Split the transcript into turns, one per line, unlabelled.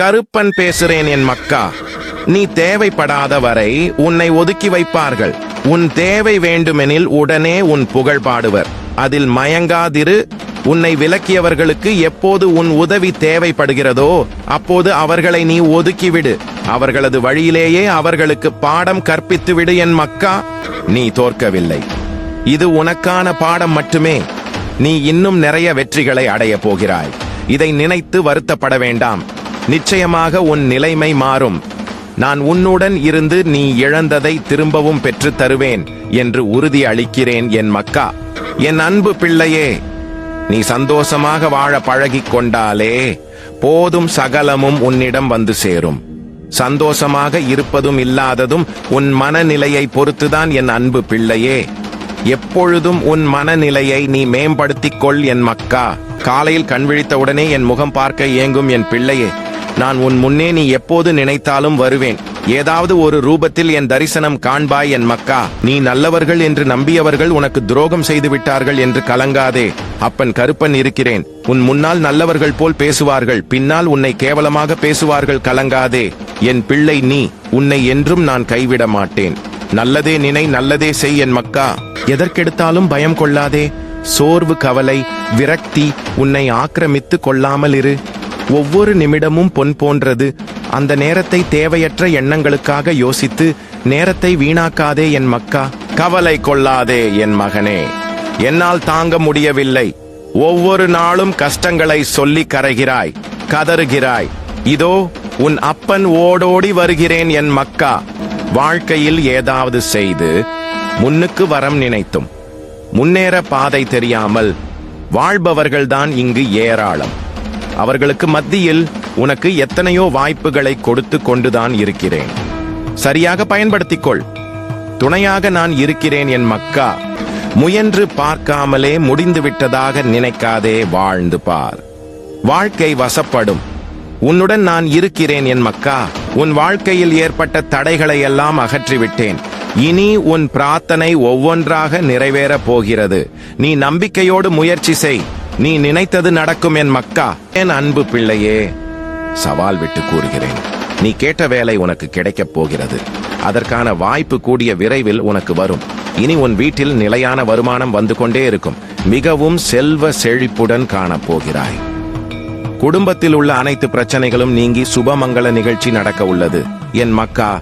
கருப்பன் பேசுறேன் என் மக்கா. நீ தேவைப்படாத வரை உன்னை ஒதுக்கி வைப்பார்கள். உன் தேவை வேண்டுமெனில் உடனே உன் புகழ் பாடுவர். அதில் மயங்காதிரு. உன்னை விலக்கியவர்களுக்கு எப்போது உன் உதவி தேவைப்படுகிறதோ அப்போது அவர்களை நீ ஒதுக்கிவிடு. அவர்களது வழியிலேயே அவர்களுக்கு பாடம் கற்பித்துவிடு என் மக்கா. நீ தோற்கவில்லை. இது உனக்கான பாடம் மட்டுமே. நீ இன்னும் நிறைய வெற்றிகளை அடையப் போகிறாய். இதை நினைத்து வருத்தப்பட வேண்டாம். நிச்சயமாக உன் நிலைமை மாறும். நான் உன்னுடன் இருந்து நீ இழந்ததை திரும்பவும் பெற்றுத் தருவேன் என்று உறுதி அளிக்கிறேன் என் மக்கா. என் அன்பு பிள்ளையே நீ சந்தோஷமாக வாழ பழகிக் கொண்டாலே போதும் சகலமும் உன்னிடம் வந்து சேரும். சந்தோஷமாக இருப்பதும் இல்லாததும் உன் மனநிலையை பொறுத்துதான் என் அன்பு பிள்ளையே. எப்பொழுதும் உன் மனநிலையை நீ மேம்படுத்திக் கொள் என் மக்கா. காலையில் கண் விழித்தவுடனே என் முகம் பார்க்க ஏங்கும் என் பிள்ளையே. நான் உன் முன்னே நீ எப்போது நினைத்தாலும் வருவேன். ஏதாவது ஒரு ரூபத்தில் என் தரிசனம் காண்பாய் என் மக்கா. நீ நல்லவர்கள் என்று நம்பியவர்கள் உனக்கு துரோகம் செய்து விட்டார்கள் என்று கலங்காதே. அப்பன் கருப்பன் இருக்கிறேன். உன் முன்னால் நல்லவர்கள் போல் பேசுவார்கள். பின்னால் உன்னை கேவலமாக பேசுவார்கள் கலங்காதே. என் பிள்ளை நீ. உன்னை என்றும் நான் கைவிட மாட்டேன் நல்லதே நினை நல்லதே செய் என் மக்கா. எதற்கெடுத்தாலும் பயம் கொள்ளாதே. சோர்வு கவலை விரக்தி உன்னை ஆக்கிரமித்து கொள்ளாமல் இரு ஒவ்வொரு நிமிடமும் பொன் போன்றது. அந்த நேரத்தை தேவையற்ற எண்ணங்களுக்காக யோசித்து நேரத்தை வீணாக்காதே என் மக்கா கவலை கொள்ளாதே என் மகனே. என்னால் தாங்க முடியவில்லை. ஒவ்வொரு நாளும் கஷ்டங்களை சொல்லி கரைகிறாய் கதறுகிறாய். இதோ உன் அப்பன் ஓடோடி வருகிறேன் என் மக்கா. வாழ்க்கையில் ஏதாவது செய்து முன்னுக்கு வரம் நினைத்தும். முன்னேற பாதை தெரியாமல் வாழ்பவர்கள்தான் இங்கு ஏராளம். அவர்களுக்கு மத்தியில் உனக்கு எத்தனையோ வாய்ப்புகளை கொடுத்து கொண்டுதான் இருக்கிறேன். சரியாக பயன்படுத்திக்கொள். துணையாக நான் இருக்கிறேன் என் மக்கா. முயன்று பார்க்காமலே முடிந்து விட்டதாக நினைக்காதே வாழ்ந்து பார். வாழ்க்கை வசப்படும். உன்னுடன் நான் இருக்கிறேன் என் மக்கா. உன் வாழ்க்கையில் ஏற்பட்ட தடைகளை எல்லாம் அகற்றிவிட்டேன். இனி உன் பிரார்த்தனை ஒவ்வொன்றாக நிறைவேறப் போகிறது. நீ நம்பிக்கையோடு முயற்சி செய். நீ நினைத்தது நடக்கும் என் மக்கா. என் அன்பு பிள்ளையே சவால் விட்டு கூறுகிறேன். நீ கேட்ட வேலை உனக்கு கிடைக்கப் போகிறது. அதற்கான வாய்ப்பு கூடிய விரைவில் உனக்கு வரும். இனி உன் வீட்டில் நிலையான வருமானம் வந்து கொண்டே இருக்கும். மிகவும் செல்வ செழிப்புடன் காணப் போகிறாய். குடும்பத்தில் உள்ள அனைத்து பிரச்சனைகளும் நீங்கி சுபமங்கள நிகழ்ச்சி நடக்க உள்ளது. என் மக்கா